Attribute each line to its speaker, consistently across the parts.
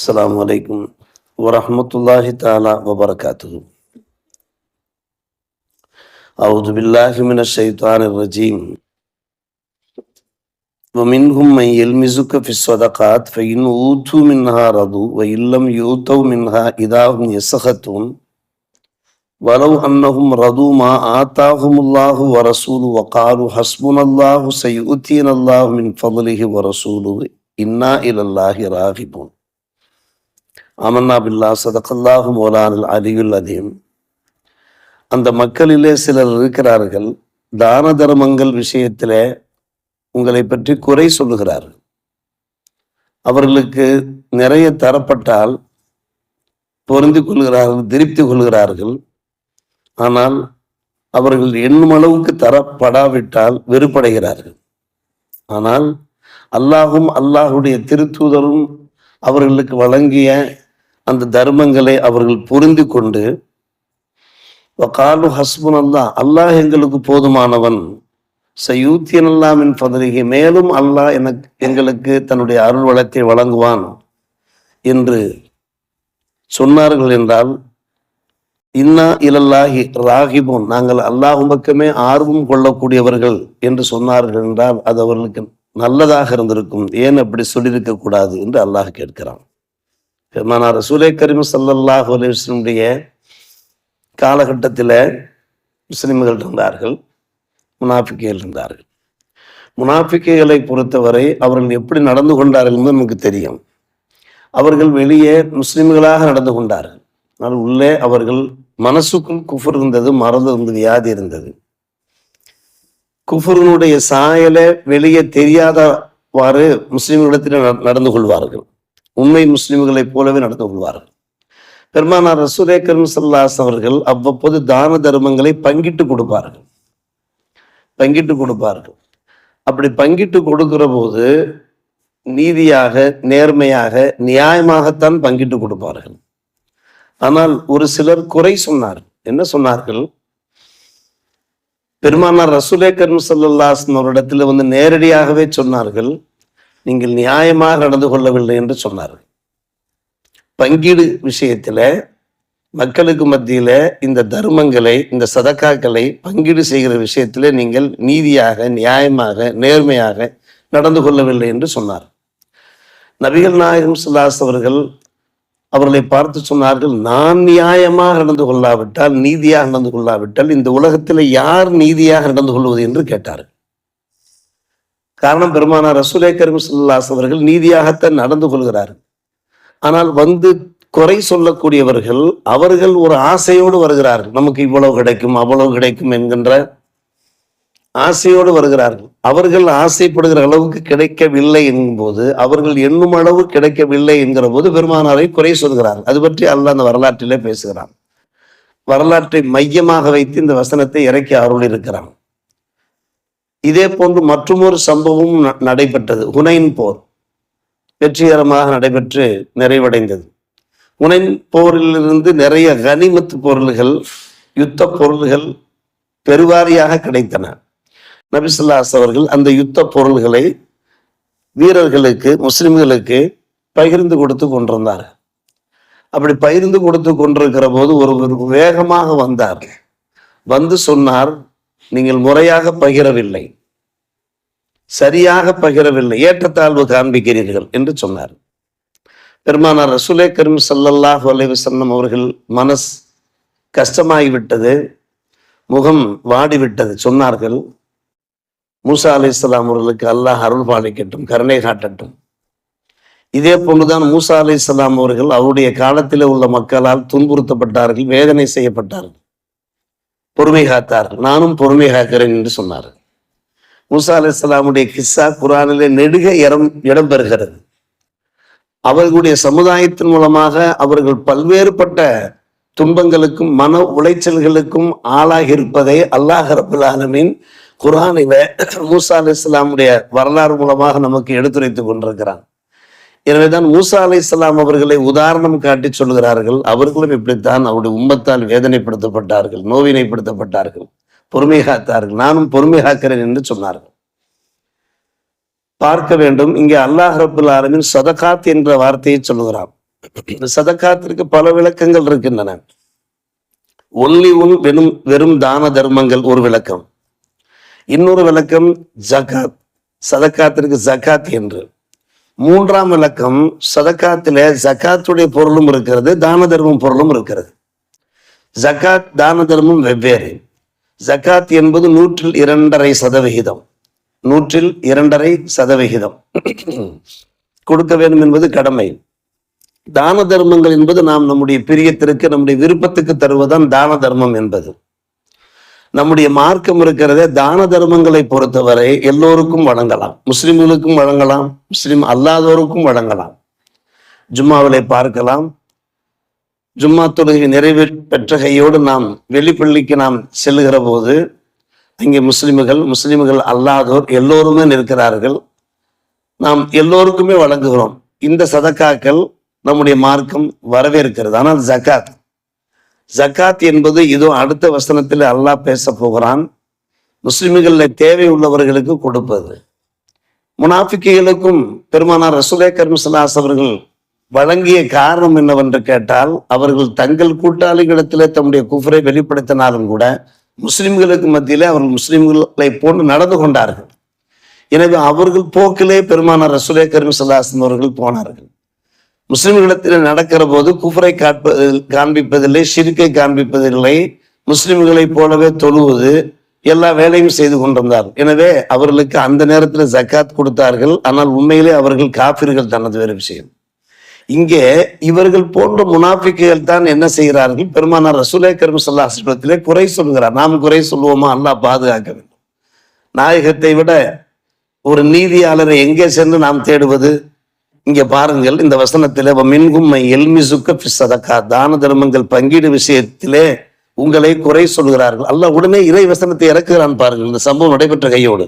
Speaker 1: السلام عليكم ورحمة الله تعالى وبركاته. أعوذ بالله من الشيطان الرجيم. ومنهم من يلمزك في الصدقات فإن أوتوا منها رضوا وإن لم يؤتوا منها إذا هم يسخطون ولو أنهم رضوا ما آتاهم الله ورسوله وقالوا حسبنا الله سيؤتينا الله من فضله ورسوله إنا إلى الله راغبون. அமன்னா பில்லா சதகல்லாஹு மோலானில் அலியுல் அதீம் அந்த மக்களிலே சிலர் இருக்கிறார்கள். தான தர்மங்கள் விஷயத்திலே உங்களை பற்றி குறை சொல்லுகிறார்கள். அவர்களுக்கு நிறைய தரப்பட்டால் பொருந்தி கொள்கிறார்கள் திருப்தி கொள்கிறார்கள். ஆனால் அவர்கள் எண்ணும் அளவுக்கு தரப்படாவிட்டால் வெறுப்படைகிறார்கள். ஆனால் அல்லாஹும் அல்லாஹுடைய திருத்தூதரும் அவர்களுக்கு வழங்கிய அந்த தர்மங்களை அவர்கள் புரிந்து கொண்டு காலு ஹஸ்புன் அல்லா அல்லாஹ் எங்களுக்கு போதுமானவன். சயூத்தியன் அல்லாமின் பதவிகை மேலும் அல்லாஹ் எனக்கு எங்களுக்கு தன்னுடைய அருள் வளத்தை வழங்குவான். என்று சொன்னார்கள் என்றால் இன்னா இலல்லாஹி ராகிபோன் நாங்கள் அல்லாஹ் பக்கமே ஆர்வம் கொள்ளக்கூடியவர்கள் என்று சொன்னார்கள் என்றால் அது அவர்களுக்கு நல்லதாக இருந்திருக்கும். ஏன் அப்படி சொல்லியிருக்க கூடாது என்று அல்லாஹ் கேட்கிறான். பெருமானார் ரசூலே கரீம் சல்லல்லாஹு அலிஸ்லனுடைய காலகட்டத்தில் முஸ்லிம்கள் இருந்தார்கள் முனாஃபிக்கைகள் இருந்தார்கள். முனாஃபிக்கைகளை பொறுத்தவரை அவர்கள் எப்படி நடந்து கொண்டார்கள் என்று நமக்கு தெரியும். அவர்கள் வெளியே முஸ்லிம்களாக நடந்து கொண்டார்கள். ஆனால் உள்ளே அவர்கள் மனசுக்குள் குஃபர் இருந்தது மறந்து இருந்தது வியாதி இருந்தது. குஃபருனுடைய சாயலை வெளியே தெரியாதவாறு முஸ்லிம்களிடத்தில் நடந்து கொள்வார்கள். உண்மை முஸ்லிம்களைப் போலவே நடந்து கொள்வார்கள். பெருமானார் ரசூலே சல்லாஸ் அவர்கள் அவ்வப்போது தான தர்மங்களை பங்கிட்டு கொடுப்பார்கள். பங்கிட்டு கொடுப்பார்கள். அப்படி பங்கிட்டு கொடுக்கிற போது நீதியாக நேர்மையாக நியாயமாகத்தான் பங்கிட்டு கொடுப்பார்கள். ஆனால் ஒரு சிலர் குறை சொன்னார் என்ன சொன்னார்கள்? பெருமானார் ரசூலே கரும் சல்லாஸ்ன் அவரிடத்துல வந்து நேரடியாகவே சொன்னார்கள். நீங்கள் நியாயமாக நடந்து கொள்ளவில்லை என்று சொன்னார்கள். பங்கீடு விஷயத்துல மக்களுக்கு மத்தியில் இந்த தர்மங்களை இந்த சதக்காக்களை பங்கீடு செய்கிற விஷயத்துல நீங்கள் நீதியாக நியாயமாக நேர்மையாக நடந்து கொள்ளவில்லை என்று சொன்னார். நபிகள் நாயகம் சுல்லாஸ் அவர்கள் அவர்களை பார்த்து சொன்னார்கள் நான் நியாயமாக நடந்து கொள்ளாவிட்டால் நீதியாக நடந்து கொள்ளாவிட்டால் இந்த உலகத்தில் யார் நீதியாக நடந்து கொள்வது? என்று கேட்டார் காரணம் பெருமானார் ரசூலே கரீம் சுல்லாஸ் அவர்கள் நீதியாகத்தான் நடந்து கொள்கிறார்கள். ஆனால் வந்து குறை சொல்லக்கூடியவர்கள் அவர்கள் ஒரு ஆசையோடு வருகிறார்கள். நமக்கு இவ்வளவு கிடைக்கும் அவ்வளவு கிடைக்கும் என்கின்ற ஆசையோடு வருகிறார்கள். அவர்கள் ஆசைப்படுகிற அளவுக்கு கிடைக்கவில்லை போது அவர்கள் எண்ணும் அளவு கிடைக்கவில்லை என்கிற போது பெருமானாரை குறை சொல்கிறார்கள். அது பற்றி அல்ல அந்த வரலாற்றிலே பேசுகிறான். வரலாற்றை மையமாக வைத்து இந்த வசனத்தை இறக்கி அருள் இருக்கிறான் இதே போன்று மற்றொரு சம்பவம் நடைபெற்றது. ஹுனைன் போர் வெற்றிகரமாக நடைபெற்று நிறைவடைந்தது. ஹுனைன் போரிலிருந்து நிறைய கனிமத்து பொருள்கள் யுத்த பொருள்கள் பெருவாரியாக கிடைத்தன. நபிசுல்லாஸ் அவர்கள் அந்த யுத்த பொருள்களை வீரர்களுக்கு முஸ்லிம்களுக்கு பகிர்ந்து கொடுத்து கொண்டிருந்தார். அப்படி பகிர்ந்து கொடுத்து கொண்டிருக்கிற போது ஒருவர் வேகமாக வந்தார். வந்து சொன்னார் நீங்கள் முறையாக பகிரவில்லை. சரியாக பகிரவில்லை. ஏற்றத்தாழ்வு காண்பிக்கிறீர்கள் என்று சொன்னார். பெருமானார் ரசூலே கரீம் சல்லல்லாஹ் அலைவசன்னம் அவர்கள் மனஸ் கஷ்டமாகிவிட்டது முகம் வாடிவிட்டது சொன்னார்கள். மூசா அலி இஸ்லாம் அவர்களுக்கு அல்லாஹ் அருள் பாலிக்கட்டும் கருணை காட்டட்டும். இதே போன்றுதான் மூசா அலி இஸ்லாம் அவர்கள் அவருடைய காலத்தில் உள்ள மக்களால் துன்புறுத்தப்பட்டார்கள் வேதனை செய்யப்பட்டார்கள். பொறுமை காத்தார். நானும் பொறுமை காக்கிறேன் என்று சொன்னார். மூசா அலி இஸ்லாமுடைய கிஸ்ஸா குரானிலே நெடுக இடம் இடம்பெறுகிறது அவர்களுடைய சமுதாயத்தின் மூலமாக அவர்கள் பல்வேறுபட்ட துன்பங்களுக்கும் மன உளைச்சல்களுக்கும் ஆளாகி இருப்பதை அல்லாஹ் ரபுல் ஆலமின் குரானில மூசா அலி இஸ்லாமுடைய வரலாறு மூலமாக நமக்கு எடுத்துரைத்துக் கொண்டிருக்கிறான். எனவேதான் மூசா அலி இஸ்லாம் அவர்களை உதாரணம் காட்டி சொல்கிறார்கள் அவர்களும் இப்படித்தான் அவருடைய உம்மத்தால் வேதனைப்படுத்தப்பட்டார்கள் நோவினைப்படுத்தப்பட்டார்கள் பொறுமை காத்தார்கள். நானும் பொறுமை காக்கிறேன் என்று சொன்னார்கள். பார்க்க வேண்டும். இங்கே அல்லாஹ் ரபுல் ஆலமின் சதகாத் என்ற வார்த்தையை சொல்லுகிறான். சதகாத்திற்கு பல விளக்கங்கள் இருக்கின்றன. ஒன்லி ஒன் வெறும் வெறும் தான தர்மங்கள் ஒரு விளக்கம். இன்னொரு விளக்கம் ஜகாத். சதக்காத்திற்கு ஜகாத் என்று. மூன்றாம் விளக்கம் சதக்காத்தில ஜகாத்துடைய பொருளும் இருக்கிறது தான தர்மம் பொருளும் இருக்கிறது. ஜகாத் தான தர்மம் வெவ்வேறு. ஜகாத் என்பது நூற்றில் இரண்டரை சதவிகிதம். நூற்றில் இரண்டரை சதவிகிதம். கொடுக்க வேண்டும் என்பது கடமை. தான தர்மங்கள் என்பது நாம் நம்முடைய பிரியத்திற்கு நம்முடைய விருப்பத்துக்கு தருவதுதான் தான தர்மம் என்பது. நம்முடைய மார்க்கம் இருக்கிறதே தான தர்மங்களை பொறுத்தவரை எல்லோருக்கும் வழங்கலாம். முஸ்லிம்களுக்கும் வழங்கலாம். முஸ்லிம் அல்லாதோருக்கும் வழங்கலாம். ஜும்மாவிலே பார்க்கலாம். ஜும்மா தொழுகை நிறைவு பெற்ற கையோடு நாம் வெளிப்பள்ளிக்கு நாம் செல்லுகிற போது அங்கே முஸ்லிம்கள் முஸ்லிம்கள் அல்லாதோர் எல்லோருமே நிற்கிறார்கள். நாம் எல்லோருக்குமே வழங்குகிறோம். இந்த சதக்காக்கள் நம்முடைய மார்க்கம் வரவேற்கிறது. ஆனால் ஜகாத் ஜகாத் என்பது இதோ அடுத்த வசனத்தில் அல்லாஹ் பேச போகிறான். முஸ்லிம்களில் தேவை உள்ளவர்களுக்கு கொடுப்பது. முனாஃபிக்குகளுக்கும் பெருமானார் ரசுலே கர்மசலாஸ் அவர்கள் வழங்கிய காரணம் என்னவென்று கேட்டால் அவர்கள் தங்கள் கூட்டாளிகளிடத்திலே தம்முடைய குஃபரை வெளிப்படுத்தினாலும் கூட முஸ்லிம்களுக்கு மத்தியிலே அவர்கள் முஸ்லிம்களை போன்று நடந்து கொண்டார்கள். எனவே அவர்கள் போக்கிலே பெருமானார் ரசுலே கர்மசலாசன் அவர்கள் போனார்கள். முஸ்லிம்களிடத்தில் நடக்கிற போது குஃபரை காட்பது காண்பிப்பதில்லை ஷிருக்கை காண்பிப்பதில்லை. முஸ்லிம்களைப் போலவே தொழுவது எல்லா வேலையும் செய்து கொண்டிருந்தார். எனவே அவர்களுக்கு அந்த நேரத்தில் ஜக்காத் கொடுத்தார்கள். ஆனால் உண்மையிலே அவர்கள் காபிர்கள் தனது வேறு விஷயம். இங்கே இவர்கள் போன்ற முனாஃபிக்குகள் தான் என்ன செய்கிறார்கள்? பெருமானார் ரசூலே கரும் சொல்லாசிரத்திலே குறை சொல்கிறார் நாம் குறை சொல்லுவோமா? அல்லாஹ் பாதுகாக்க வேண்டும். நாயகத்தை விட ஒரு நீதியாளரை எங்கே சென்று நாம் தேடுவது? இங்க பாருங்கள் இந்த வசனத்திலே மின்கும்மை எல்மி சுக்க சதக்கா. தான தர்மங்கள் பங்கீடு விஷயத்திலே உங்களை குறை சொல்கிறார்கள். அல்ல உடனே இறை வசனத்தை இறக்குகிறான் பாருங்கள் இந்த சம்பவம் நடைபெற்ற கையோடு.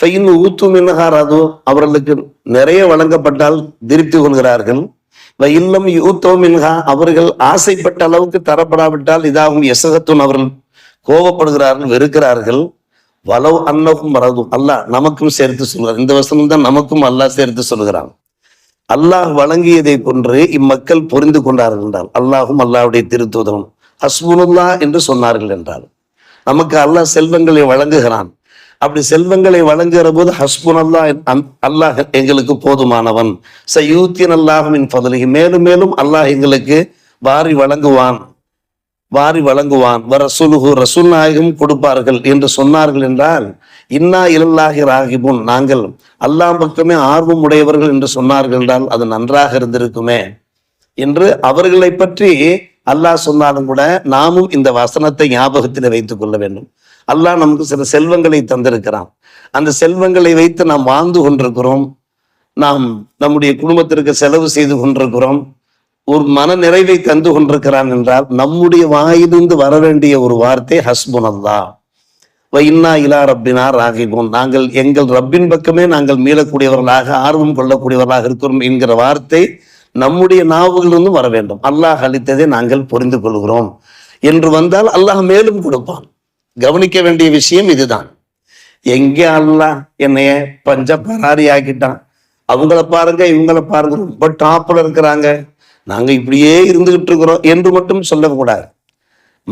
Speaker 1: இன்னும் ஊத்து மின்னகாராதோ அவர்களுக்கு நிறைய வழங்கப்பட்டால் திருப்தி கொள்கிறார்கள். இல்லம் யூத்தோ மின்ஹா அவர்கள் ஆசைப்பட்ட அளவுக்கு தரப்படாவிட்டால் இதாகும் எசகத்துன் அவர்கள் கோபப்படுகிறார்கள் வெறுக்கிறார்கள். வலவு அன்னகும் வரதும் அல்லாஹ் நமக்கும் சேர்த்து சொல்கிறார் இந்த வசனம் தான் நமக்கும் அல்லாஹ் சேர்த்து சொல்கிறான். அல்லாஹ் வழங்கியதை கொன்று இம்மக்கள் புரிந்து கொண்டார்கள் என்றால் அல்லாஹும் அல்லாஹுடைய திருத்துவதனும் ஹஸ்புனுல்லா என்று சொன்னார்கள் என்றால் நமக்கு அல்லாஹ் செல்வங்களை வழங்குகிறான். அப்படி செல்வங்களை வழங்குகிற போது ஹஸ்புன் அல்லாஹ் அல்லாஹ் எங்களுக்கு போதுமானவன். சயூத்தியன் அல்லாஹின் பதலிகி மேலும் மேலும் அல்லாஹ் எங்களுக்கு வாரி வழங்குவான். வாரி வழங்குவான். வர சுலுகு ரசூல் நாயகம் கொடுப்பார்கள் என்று சொன்னார்கள் என்றால் இன்னா இலல்லாகி ராகிபுன். நாங்கள் அல்லாம் பக்கமே ஆர்வம் உடையவர்கள் என்று சொன்னார்கள் என்றால் அது நன்றாக இருந்திருக்குமே என்று அவர்களை பற்றி அல்லாஹ் சொன்னாலும் கூட நாமும் இந்த வசனத்தை ஞாபகத்தில் வைத்துக் கொள்ள வேண்டும். அல்லாஹ் நமக்கு சில செல்வங்களை தந்திருக்கிறான். அந்த செல்வங்களை வைத்து நாம் வாழ்ந்து கொண்டிருக்கிறோம். நாம் நம்முடைய குடும்பத்திற்கு செலவு செய்து கொண்டிருக்கிறோம். ஒரு மன நிறைவை தந்து கொண்டிருக்கிறான் என்றால் நம்முடைய வாயிலிருந்து வர வேண்டிய ஒரு வார்த்தை ஹஸ்புன் இன்னா இலா ரப்பினா ராகிபோன். நாங்கள் எங்கள் ரப்பின் பக்கமே நாங்கள் மீளக்கூடியவர்களாக ஆர்வம் கொள்ளக்கூடியவர்களாக இருக்கிறோம் என்கிற வார்த்தை நம்முடைய நாவுகளிலிருந்து வர வேண்டும். அல்லாஹ் அளித்ததை நாங்கள் புரிந்து கொள்கிறோம். என்று வந்தால் அல்லாஹ் மேலும் கொடுப்பான். கவனிக்க வேண்டிய விஷயம் இதுதான். எங்கே அல்லாஹ் என்னைய பஞ்ச பராரி ஆக்கிட்டான் அவங்கள பாருங்க இவங்கள பாருங்க. ரொம்ப டாப்ல இருக்கிறாங்க. நாங்க இப்படியே இருந்துகிட்டு இருக்கிறோம் என்று மட்டும் சொல்லக்கூடாது.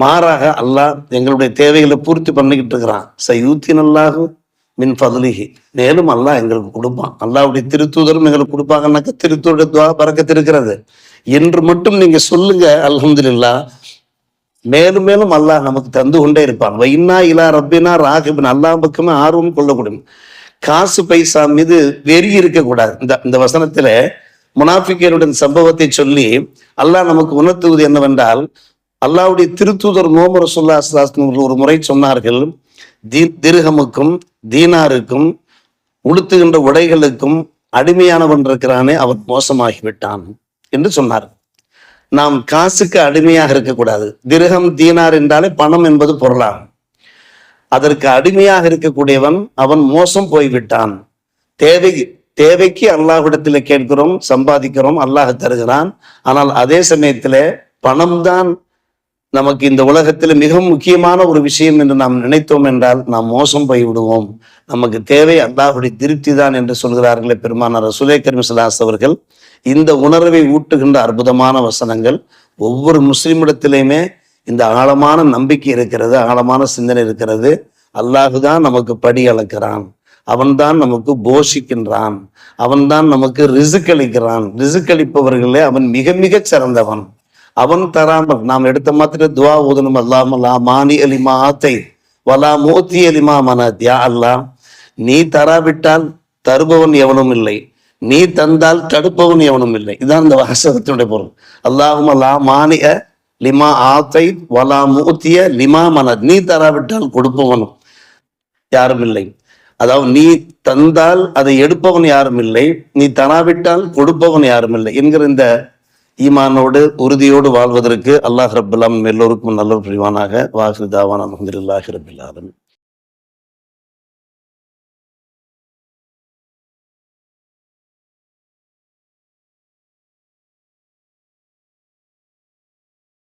Speaker 1: மாறாக அல்லாஹ் எங்களுடைய தேவைகளை பூர்த்தி பண்ணிக்கிட்டு இருக்கிறான். சயூத்தின் அல்லாஹு மின் பதலிகி மேலும் அல்லாஹ் எங்களுக்கு கொடுப்பான். அல்லாவுடைய திருத்தூதரும் எங்களுக்கு கொடுப்பாங்கன்னாக்க திருத்தூருடைய துவா பறக்கத்து இருக்கிறது என்று மட்டும் நீங்க சொல்லுங்க அலமதுல்லா மேலும் மேலும் அல்லாஹ் நமக்கு தந்து கொண்டே இருப்பான். வைனா இலா ரப்பினா ராகிபின். அல்லாஹ் பக்கமே ஆர்வம் கொள்ளக்கூடும். காசு பைசா மீது வெறி இருக்கக்கூடாது. இந்த இந்த வசனத்துல முனாஃபிக்கருடன் சம்பவத்தை சொல்லி அல்லாஹ் நமக்கு உணர்த்துவது என்னவென்றால் அல்லாவுடைய திருத்தூதர் மோமர சொல்லா ஒரு முறை சொன்னார்கள் தீ திருகமுக்கும் தீனாருக்கும் உடுத்துகின்ற உடைகளுக்கும் அடிமையானவன் இருக்கிறானே அவன் மோசமாகிவிட்டான் என்று சொன்னார் நாம் காசுக்கு அடிமையாக இருக்கக்கூடாது. திருகம் தீனார் என்றாலே பணம் என்பது பொருளாகும் அதற்கு அடிமையாக இருக்கக்கூடியவன் அவன் மோசம் போய்விட்டான். தேவை தேவைக்கு அல்லாஹ்விடத்தில் கேட்கிறோம் சம்பாதிக்கிறோம் அல்லாஹ் தருகிறான். ஆனால் அதே சமயத்தில் பணம்தான் நமக்கு இந்த உலகத்தில் மிக முக்கியமான ஒரு விஷயம் என்று நாம் நினைத்தோம் என்றால் நாம் மோசம் போய் விடுவோம் நமக்கு தேவை அல்லாஹுடைய திருப்தி தான் என்று சொல்கிறார்களே பெருமானார் ரசூலே கரிமசலாஸ் அவர்கள். இந்த உணர்வை ஊட்டுகின்ற அற்புதமான வசனங்கள். ஒவ்வொரு முஸ்லிமிடத்திலையுமே இந்த ஆழமான நம்பிக்கை இருக்கிறது ஆழமான சிந்தனை இருக்கிறது. அல்லாஹுதான் நமக்கு படி அளக்கிறான். அவன்தான் நமக்கு போஷிக்கின்றான். அவன்தான் நமக்கு ரிசுக்களிக்கிறான் ரிசுக்களிப்பவர்களே அவன் மிக மிக சிறந்தவன். அவன் தராமல் நாம் எடுத்த மாத்திர துவா ஓதணும் அல்லாமல்லா மானி அலிமா ஆத்தை வலா மோத்தி அலிமா மனத்யா அல்லா அல்லாஹ் நீ தராவிட்டால் தருபவன் எவனும் இல்லை. நீ தந்தால் தடுப்பவன் எவனும் இல்லை. இதுதான் இந்த வாசகத்தினுடைய பொருள். அல்லாஹும் அல்லா மானிய லிமா ஆத்தை வலா மூத்திய லிமா மனத். நீ தராவிட்டால் கொடுப்பவனும் யாரும் இல்லை. அதாவது நீ தந்தால் அதை எடுப்பவன் யாரும் இல்லை. நீ தராவிட்டால் கொடுப்பவன் யாரும் இல்லை என்கிற இந்த ஈமானோடு உறுதியோடு வாழ்வதற்கு அல்லாஹ் ரபுல்லாம் எல்லோருக்கும் நல்ல புரிவானாக. வாஹிதாவான் அலமதுல்லாஹி ரபில் ஆலமீன்.